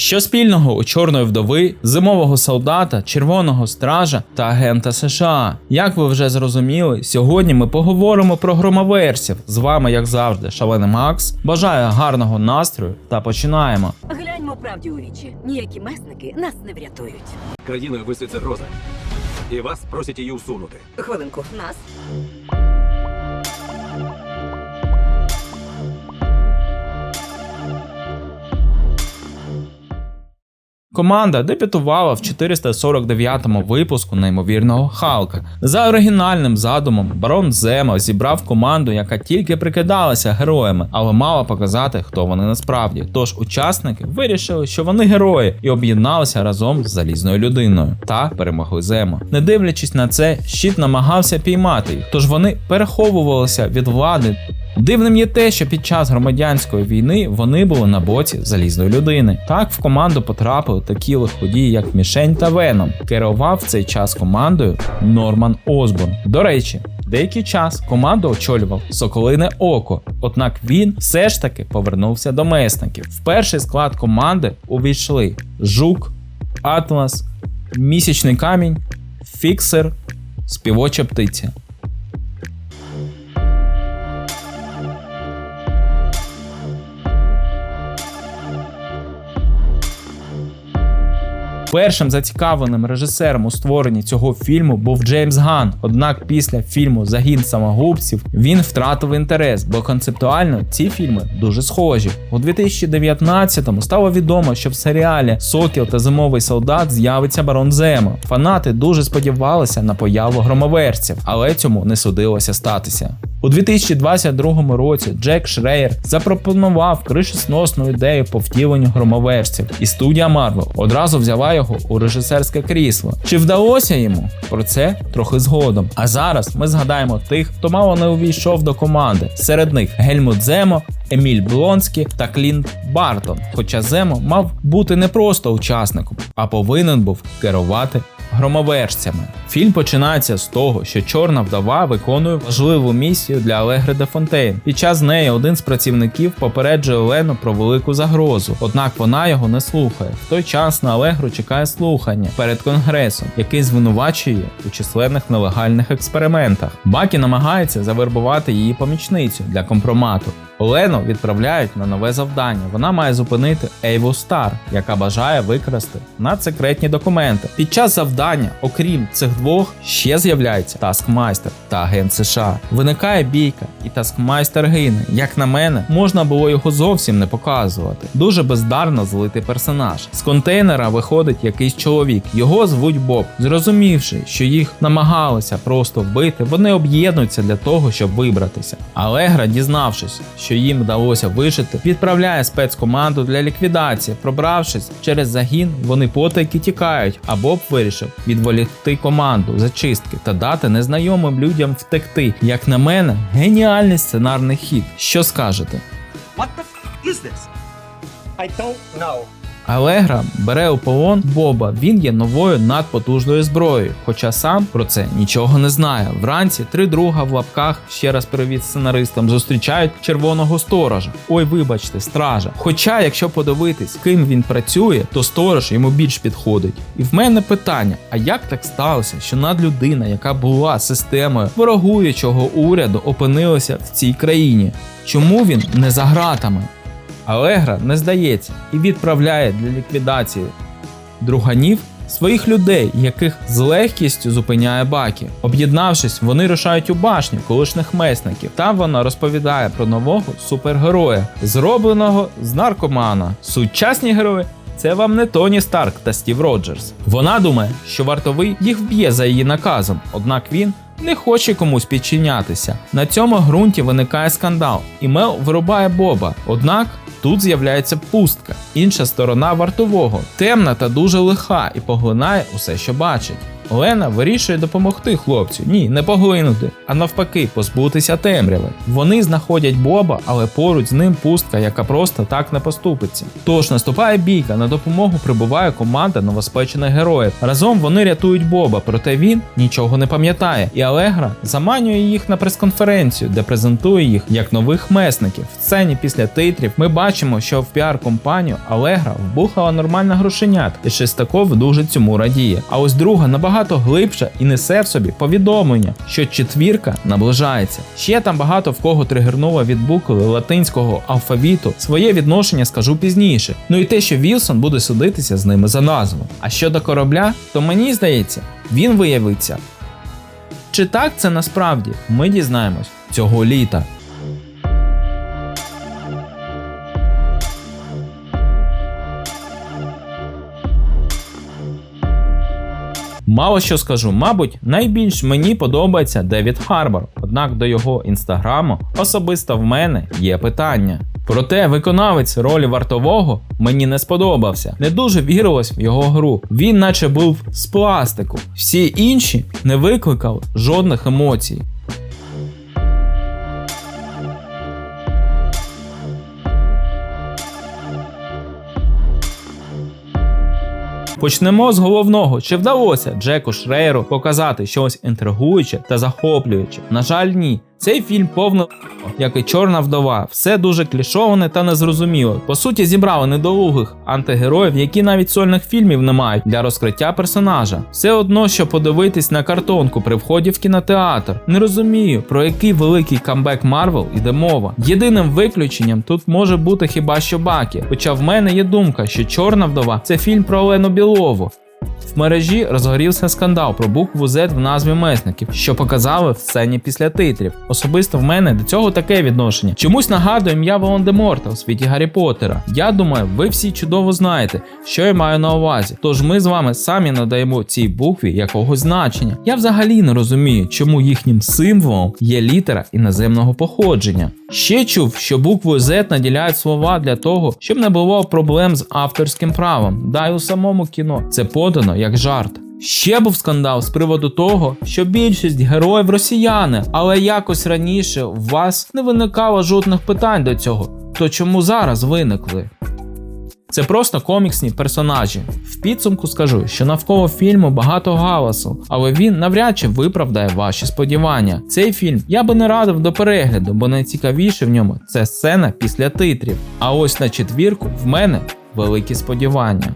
Що спільного у чорної вдови, зимового солдата, червоного стража та агента США? Як ви вже зрозуміли, сьогодні ми поговоримо про громоверсів. З вами, як завжди, шалений Макс. Бажаю гарного настрою та починаємо. Гляньмо правді у вічі. Ніякі месники нас не врятують. Країною висить загроза. І вас просять її усунути. Хвилинку, нас. Команда дебютувала в 449-му випуску неймовірного Халка. За оригінальним задумом, барон Зема зібрав команду, яка тільки прикидалася героями, але мала показати, хто вони насправді. Тож учасники вирішили, що вони герої, і об'єдналися разом з залізною людиною та перемогли Зему. Не дивлячись на це, щит намагався піймати їх, тож вони переховувалися від влади. Дивним є те, що під час громадянської війни вони були на боці залізної людини. Так в команду потрапили такі лиходії, як Мішень та Веном. Керував в цей час командою Норман Осборн. До речі. Деякий час команду очолював Соколине Око, однак він все ж таки повернувся до месників. В перший склад команди увійшли Жук, Атлас, Місячний камінь, Фіксер, Співоча птиця. Першим зацікавленим режисером у створенні цього фільму був Джеймс Ган. Однак після фільму Загін самогубців він втратив інтерес, бо концептуально ці фільми дуже схожі. У 2019-му стало відомо, що в серіалі Сокіл та Зимовий солдат з'явиться барон Зема. Фанати дуже сподівалися на появу громоверців, але цьому не судилося статися. У 2022 році Джек Шрейер запропонував кришесносну ідею по втіленню громоверців, і студія Marvel одразу взяла його у режисерське крісло. Чи вдалося йому? Про це трохи згодом. А зараз ми згадаємо тих, хто мало не увійшов до команди. Серед них Гельмут Земо, Еміль Блонський та Клінт Бартон. Хоча Земо мав бути не просто учасником, а повинен був керувати громоверцями. Фільм починається з того, що чорна вдова виконує важливу місію для Алегри де Фонтейн. Під час неї один з працівників попереджує Лену про велику загрозу, однак вона його не слухає. В той час на Алегру чекає слухання перед конгресом, який звинувачує у численних нелегальних експериментах. Бакі намагається завербувати її помічницю для компромату. Олену відправляють на нове завдання. Вона має зупинити Ейву Стар, яка бажає викрасти надсекретні документи. Під час завдання, окрім цих двох, ще з'являється Таскмайстер та агент США. Виникає бійка, і Таскмайстер гине. Як на мене, можна було його зовсім не показувати. Дуже бездарно злитий персонаж. З контейнера виходить якийсь чоловік. Його звуть Боб. Зрозумівши, що їх намагалися просто вбити, вони об'єднуються для того, щоб вибратися. Алегра, дізнавшись, що їм вдалося вижити, відправляє спецкоманду для ліквідації. Пробравшись через загін, вони потайки тікають, а Боб вирішив відволікти команду зачистки та дати незнайомим людям втекти. Як на мене, геніальний сценарний хід. Що скажете? What the f- is this? I don't know. Алегра бере у полон Боба. Він є новою надпотужною зброєю, хоча сам про це нічого не знає. Вранці три друга в лапках, ще раз привіт сценаристам, зустрічають червоного сторожа. Ой, вибачте, стража. Хоча, якщо подивитись, ким він працює, то сторож йому більш підходить. І в мене питання: а як так сталося, що надлюдина, яка була системою ворогуючого уряду, опинилася в цій країні? Чому він не за гратами? Алегра не здається і відправляє для ліквідації друганів своїх людей, яких з легкістю зупиняє Бакі. Об'єднавшись, вони рушають у башню колишніх месників. Там вона розповідає про нового супергероя, зробленого з наркомана. Сучасні герої. Це вам не Тоні Старк та Стів Роджерс. Вона думає, що вартовий їх вб'є за її наказом, однак він не хоче комусь підчинятися. На цьому ґрунті виникає скандал, і Мел вирубає Боба. Однак тут з'являється пустка, інша сторона вартового, темна та дуже лиха, і поглинає усе, що бачить. Лена вирішує допомогти хлопцю. Ні, не поглинути, а навпаки, позбутися темряви. Вони знаходять Боба, але поруч з ним пустка, яка просто так не поступиться. Тож наступає бійка, на допомогу прибуває команда новоспечених героїв. Разом вони рятують Боба, проте він нічого не пам'ятає. І Алегра заманює їх на прес-конференцію, де презентує їх як нових месників. В сцені після титрів ми бачимо, що в піар-компанію Алегра вбухала нормальна грошенят, і Шестаков дуже цьому радіє. А ось друга набагато глибша і несе в собі повідомлення, що четвірка наближається. Ще там багато в кого тригернуло від букви латинського алфавіту. Своє відношення скажу пізніше. Ну і те, що Вілсон буде судитися з ними за назву. А щодо корабля, то мені здається, він виявиться. Чи так це насправді? Ми дізнаємось цього літа. Мало що скажу, мабуть, найбільш мені подобається Девід Харбор, однак до його інстаграму особисто в мене є питання. Проте виконавець ролі вартового мені не сподобався. Не дуже вірилось в його гру. Він наче був з пластику. Всі інші не викликали жодних емоцій. Почнемо з головного: чи вдалося Джеку Шрейеру показати щось інтригуюче та захоплююче? На жаль, ні. Цей фільм повно, як і чорна вдова, все дуже клішоване та незрозуміло. По суті, зібрали недолугих антигероїв, які навіть сольних фільмів не мають для розкриття персонажа. Все одно, що подивитись на картонку при вході в кінотеатр. Не розумію, про який великий камбек Марвел іде мова. Єдиним виключенням тут може бути хіба що Бакі. Хоча в мене є думка, що Чорна вдова це фільм про Олену Білову. В мережі розгорівся скандал про букву Z в назві месників, що показали в сцені після титрів. Особисто в мене до цього таке відношення. Чомусь нагадує ім'я Волан-де-Морта у світі Гаррі Поттера. Я думаю, ви всі чудово знаєте, що я маю на увазі. Тож ми з вами самі надаємо цій букві якогось значення. Я взагалі не розумію, чому їхнім символом є літера іноземного походження. Ще чув, що букву Z наділяють слова для того, щоб не було проблем з авторським правом. Да й у самому кіно це подано як жарт. Ще був скандал з приводу того, що більшість героїв росіяни, але якось раніше у вас не виникало жодних питань до цього. То чому зараз виникли? Це просто коміксні персонажі. В підсумку скажу, що навколо фільму багато галасу, але він навряд чи виправдає ваші сподівання. Цей фільм я би не радив до перегляду, бо найцікавіше в ньому це сцена після титрів. А ось на четвірку в мене великі сподівання.